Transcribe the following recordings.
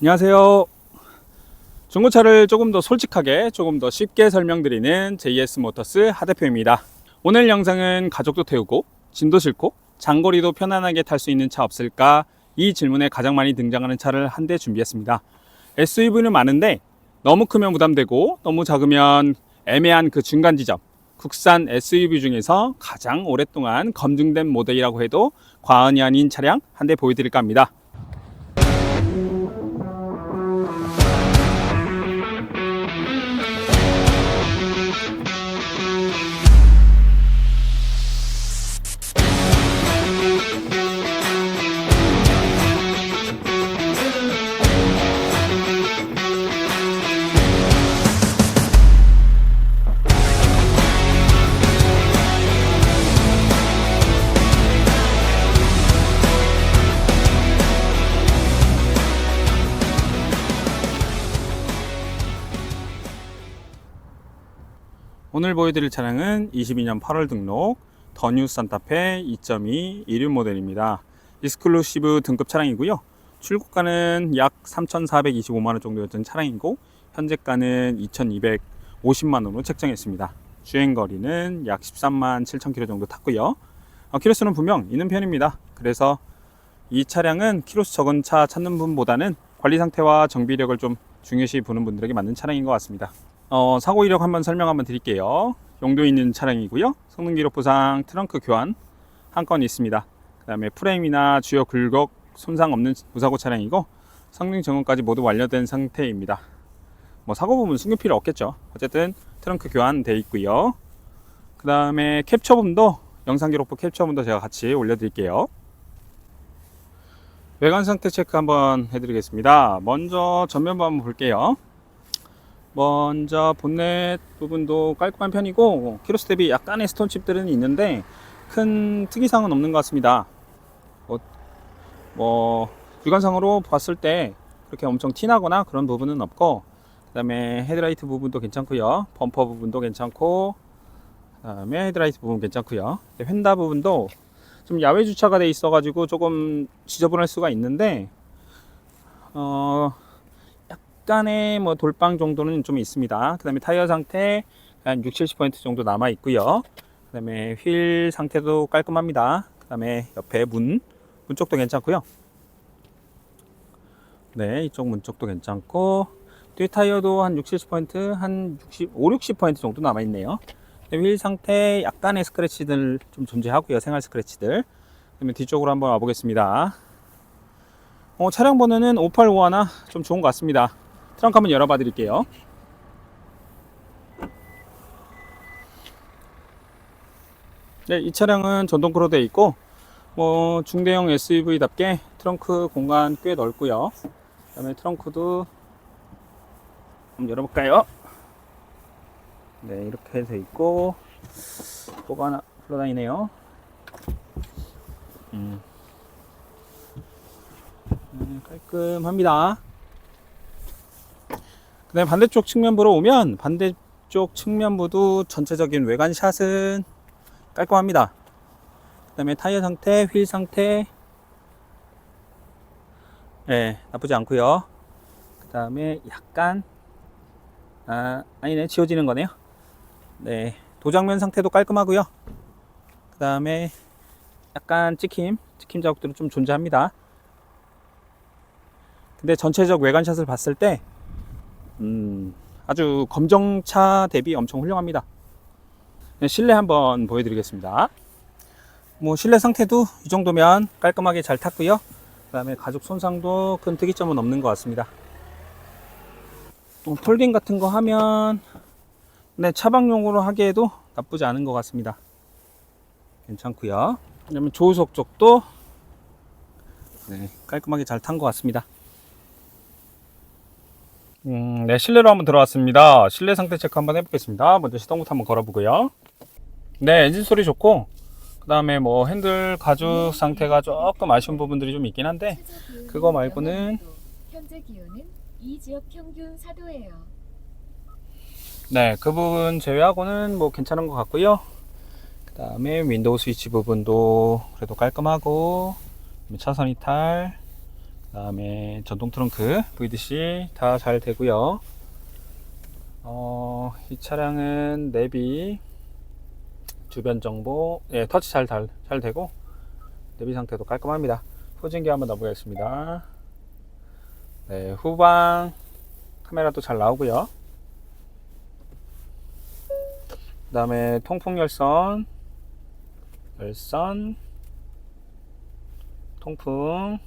안녕하세요. 중고차를 조금 더 솔직하게, 조금 더 쉽게 설명드리는 JS 모터스 하 대표입니다. 오늘 영상은 가족도 태우고, 짐도 싣고, 장거리도 편안하게 탈 수 있는 차 없을까? 이 질문에 가장 많이 등장하는 차를 한 대 준비했습니다. SUV는 많은데, 너무 크면 부담되고, 너무 작으면 애매한 그 중간 지점. 국산 SUV 중에서 가장 오랫동안 검증된 모델이라고 해도 과언이 아닌 차량 한 대 보여드릴까 합니다. 오늘 보여드릴 차량은 22년 8월 등록 더뉴 산타페 2.2 이륜 모델입니다. 익스클루시브 등급 차량이고요. 출고가는 약 3,425만원 정도였던 차량이고 현재가는 2,250만원으로 책정했습니다. 주행거리는 약 13만 7천 킬로 정도 탔고요. 어, 키로수는 분명 있는 편입니다. 그래서 이 차량은 키로수 적은 차 찾는 분보다는 관리 상태와 정비력을 좀 중요시 보는 분들에게 맞는 차량인 것 같습니다. 어, 사고 이력 한번 설명 한번 드릴게요. 용도 있는 차량이고요. 성능 기록 보상 트렁크 교환 한 건 있습니다. 그다음에 프레임이나 주요 굴곡 손상 없는 무사고 차량이고 성능 점검까지 모두 완료된 상태입니다. 뭐 사고 부분 숨길 필요 없겠죠. 어쨌든 트렁크 교환 돼 있고요. 그다음에 캡처본도 영상 기록부 캡처본도 제가 같이 올려드릴게요. 외관 상태 체크 한번 해드리겠습니다. 먼저 전면부 한번 볼게요. 먼저 본넷 부분도 깔끔한 편이고 키로수 대비 약간의 스톤칩들은 있는데 큰 특이사항은 없는 것 같습니다. 뭐, 뭐 육안상으로 봤을 때 그렇게 엄청 티나거나 그런 부분은 없고 그 다음에 헤드라이트 부분도 괜찮고요. 범퍼 부분도 괜찮고 그 다음에 헤드라이트 부분 괜찮고요. 휀다 부분도 좀 야외 주차가 돼 있어 가지고 조금 지저분할 수가 있는데 어. 약간의 뭐 돌방 정도는 좀 있습니다. 그 다음에 타이어 상태 한 6, 70% 정도 남아 있고요. 그 다음에 휠 상태도 깔끔합니다. 그 다음에 옆에 문, 문 쪽도 괜찮고요. 네, 이쪽 문 쪽도 괜찮고 뒤 타이어도 한 6, 70%, 한 60, 5, 60% 정도 남아 있네요. 휠 상태 약간의 스크래치들 좀 존재하고요. 생활 스크래치들. 그다음에 뒤쪽으로 한번 와보겠습니다. 어, 차량 번호는 5851, 좀 좋은 것 같습니다. 트렁크 한번 열어봐 드릴게요. 네, 이 차량은 전동크로 되어 있고, 뭐, 중대형 SUV답게 트렁크 공간 꽤 넓고요. 그 다음에 트렁크도 한번 열어볼까요? 네, 이렇게 돼 있고, 뭐가 하나 흘러다니네요. 음. 네, 깔끔합니다. 그 다음에 반대쪽 측면부로 오면 반대쪽 측면부도 전체적인 외관 샷은 깔끔합니다. 그 다음에 타이어 상태, 휠 상태, 예, 나쁘지 않고요. 그 다음에 약간 아 아니네 지워지는 거네요. 네, 도장면 상태도 깔끔하고요. 그 다음에 약간 찍힘, 찍힘 자국들은 좀 존재합니다. 근데 전체적 외관샷을 봤을 때 음, 아주 검정차 대비 엄청 훌륭합니다. 네, 실내 한번 보여드리겠습니다. 뭐 실내 상태도 이 정도면 깔끔하게 잘 탔고요. 그 다음에 가죽 손상도 큰 특이점은 없는 것 같습니다. 뭐 폴딩 같은 거 하면 네, 차박용으로 하기에도 나쁘지 않은 것 같습니다. 괜찮고요. 그다음에 조수석 쪽도 네, 깔끔하게 잘 탄 것 같습니다. 음, 네, 실내로 한번 들어왔습니다. 실내 상태 체크 한번 해보겠습니다. 먼저 시동부터 한번 걸어보고요. 네, 엔진 소리 좋고, 그 다음에 뭐 핸들 가죽 상태가 조금 아쉬운 부분들이 좀 있긴 한데, 그거 말고는 현재 기온은 이 지역 평균 4도예요. 네, 그 부분 제외하고는 뭐 괜찮은 것 같고요. 그 다음에 윈도우 스위치 부분도 그래도 깔끔하고, 차선 이탈, 다음에 전동 트렁크 VDC 다 잘 되고요. 어, 이 차량은 내비 주변 정보 예, 터치 잘, 잘, 잘 되고 내비 상태도 깔끔합니다. 후진기 한번 넣어보겠습니다. 네, 후방 카메라도 잘 나오고요. 그 다음에 통풍 열선, 열선, 통풍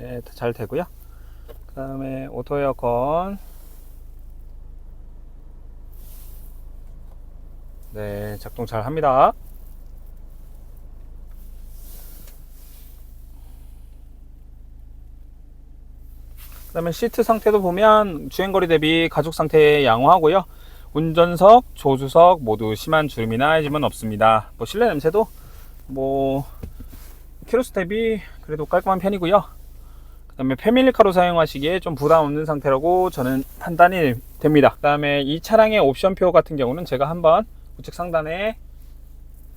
예, 다잘 되고요. 그 다음에 오토 에어컨 네, 작동 잘 합니다. 그 다음에 시트 상태도 보면 주행거리 대비 가죽 상태 양호하고요. 운전석, 조수석 모두 심한 주름이나 해짐은 없습니다. 뭐 실내 냄새도 뭐 키로수 대비 그래도 깔끔한 편이고요. 그 다음에 패밀리카로 사용하시기에 좀 부담 없는 상태라고 저는 판단이 됩니다. 그 다음에 이 차량의 옵션표 같은 경우는 제가 한번 우측 상단에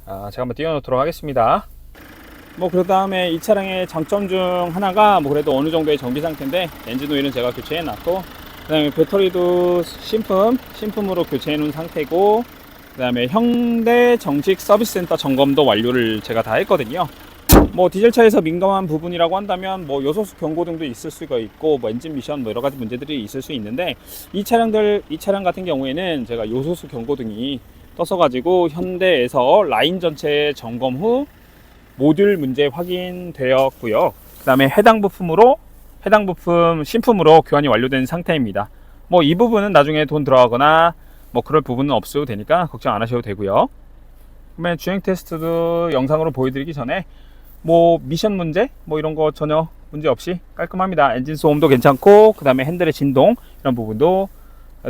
아, 제가 한번 띄워놓도록 하겠습니다. 뭐 그 다음에 이 차량의 장점 중 하나가 뭐 그래도 어느 정도의 정비 상태인데 엔진 오일은 제가 교체해 놨고 그 다음에 배터리도 신품 신품으로 교체해 놓은 상태고 그 다음에 형대 정식 서비스 센터 점검도 완료를 제가 다 했거든요 뭐 디젤차에서 민감한 부분이라고 한다면 뭐 요소수 경고 등도 있을 수가 있고 뭐 엔진 미션 뭐 여러 가지 문제들이 있을 수 있는데 이 차량들 이 차량 같은 경우에는 제가 요소수 경고 등이 떠서 가지고 현대에서 라인 전체 점검 후 모듈 문제 확인되었고요. 그 다음에 해당 부품으로 해당 부품 신품으로 교환이 완료된 상태입니다. 뭐 이 부분은 나중에 돈 들어가거나 뭐 그럴 부분은 없어도 되니까 걱정 안 하셔도 되고요. 그러면 주행 테스트도 영상으로 보여드리기 전에 뭐 미션 문제 뭐 이런 거 전혀 문제 없이 깔끔합니다. 엔진 소음도 괜찮고 그 다음에 핸들의 진동 이런 부분도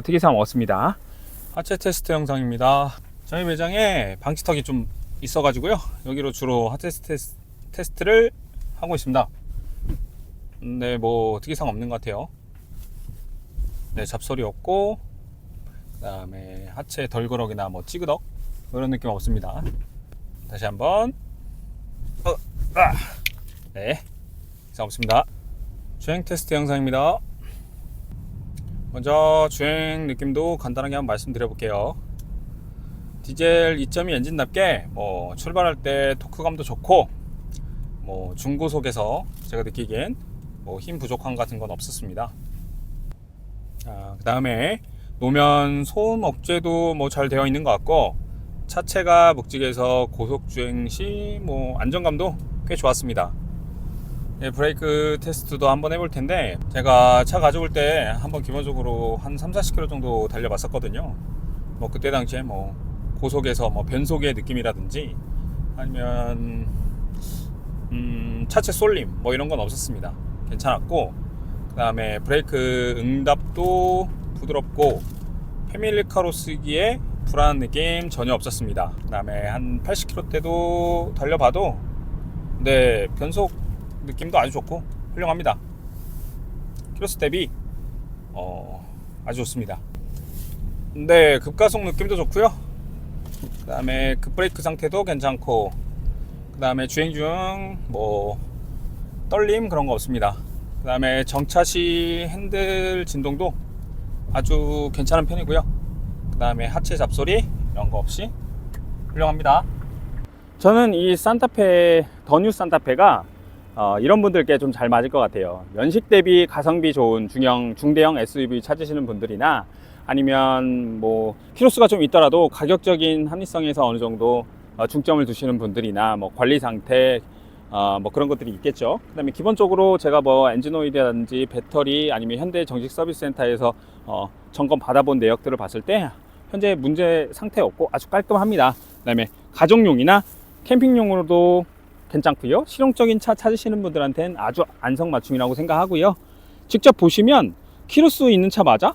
특이사항 없습니다. 하체 테스트 영상입니다. 저희 매장에 방지턱이 좀 있어가지고요. 여기로 주로 하체 테스- 테스트를 하고 있습니다. 네, 뭐 특이사항 없는 것 같아요. 네, 잡소리 없고 그 다음에 하체 덜그럭이나 뭐 찌그덕 그런 느낌 없습니다. 다시 한번 어, 아. 네, 이상 없습니다. 주행 테스트 영상입니다. 먼저 주행 느낌도 간단하게 한번 말씀드려 볼게요. 디젤 2.2 엔진답게 뭐 출발할 때 토크감도 좋고 뭐 중고속에서 제가 느끼기엔 뭐 힘 부족함 같은 건 없었습니다. 아, 그 다음에 노면 소음 억제도 뭐 잘 되어 있는 것 같고 차체가 묵직해서 고속 주행 시 뭐 안정감도 꽤 좋았습니다. 예, 브레이크 테스트도 한번 해볼 텐데 제가 차 가져올 때 한번 기본적으로 한 3, 40km 정도 달려봤었거든요. 뭐 그때 당시에 뭐 고속에서 뭐 변속의 느낌이라든지 아니면 음, 차체 쏠림 뭐 이런 건 없었습니다. 괜찮았고 그 다음에 브레이크 응답도 부드럽고 패밀리카로 쓰기에 불안한 느낌 전혀 없었습니다. 그 다음에 한 80km 때도 달려봐도 네 변속 느낌도 아주 좋고 훌륭합니다. 키로수 대비 어, 아주 좋습니다. 네 급가속 느낌도 좋고요. 그 다음에 급브레이크 상태도 괜찮고 그 다음에 주행 중 뭐 떨림 그런 거 없습니다. 그 다음에 정차 시 핸들 진동도 아주 괜찮은 편이고요. 그 다음에 하체 잡소리 이런 거 없이 훌륭합니다. 저는 이 산타페 더뉴 산타페가 어, 이런 분들께 좀 잘 맞을 것 같아요. 연식 대비 가성비 좋은 중형 중대형 SUV 찾으시는 분들이나 아니면 뭐 키로수가 좀 있더라도 가격적인 합리성에서 어느 정도 어, 중점을 두시는 분들이나 뭐 관리 상태 어, 뭐 그런 것들이 있겠죠. 그 다음에 기본적으로 제가 뭐 엔진 오일이라든지 배터리 아니면 현대 정식 서비스 센터에서 어, 점검 받아본 내역들을 봤을 때 현재 문제 상태 없고 아주 깔끔합니다. 그 다음에 가정용이나 캠핑용으로도 괜찮고요. 실용적인 차 찾으시는 분들한테는 아주 안성맞춤이라고 생각하고요. 직접 보시면 키로수 있는 차 맞아?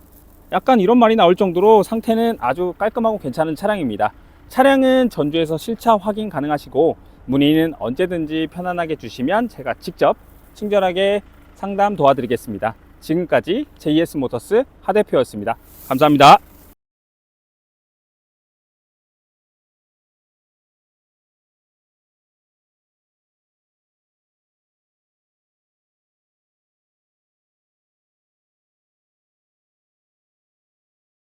약간 이런 말이 나올 정도로 상태는 아주 깔끔하고 괜찮은 차량입니다. 차량은 전주에서 실차 확인 가능하시고 문의는 언제든지 편안하게 주시면 제가 직접 친절하게 상담 도와드리겠습니다. 지금까지 JS 모터스 하 대표였습니다. 감사합니다.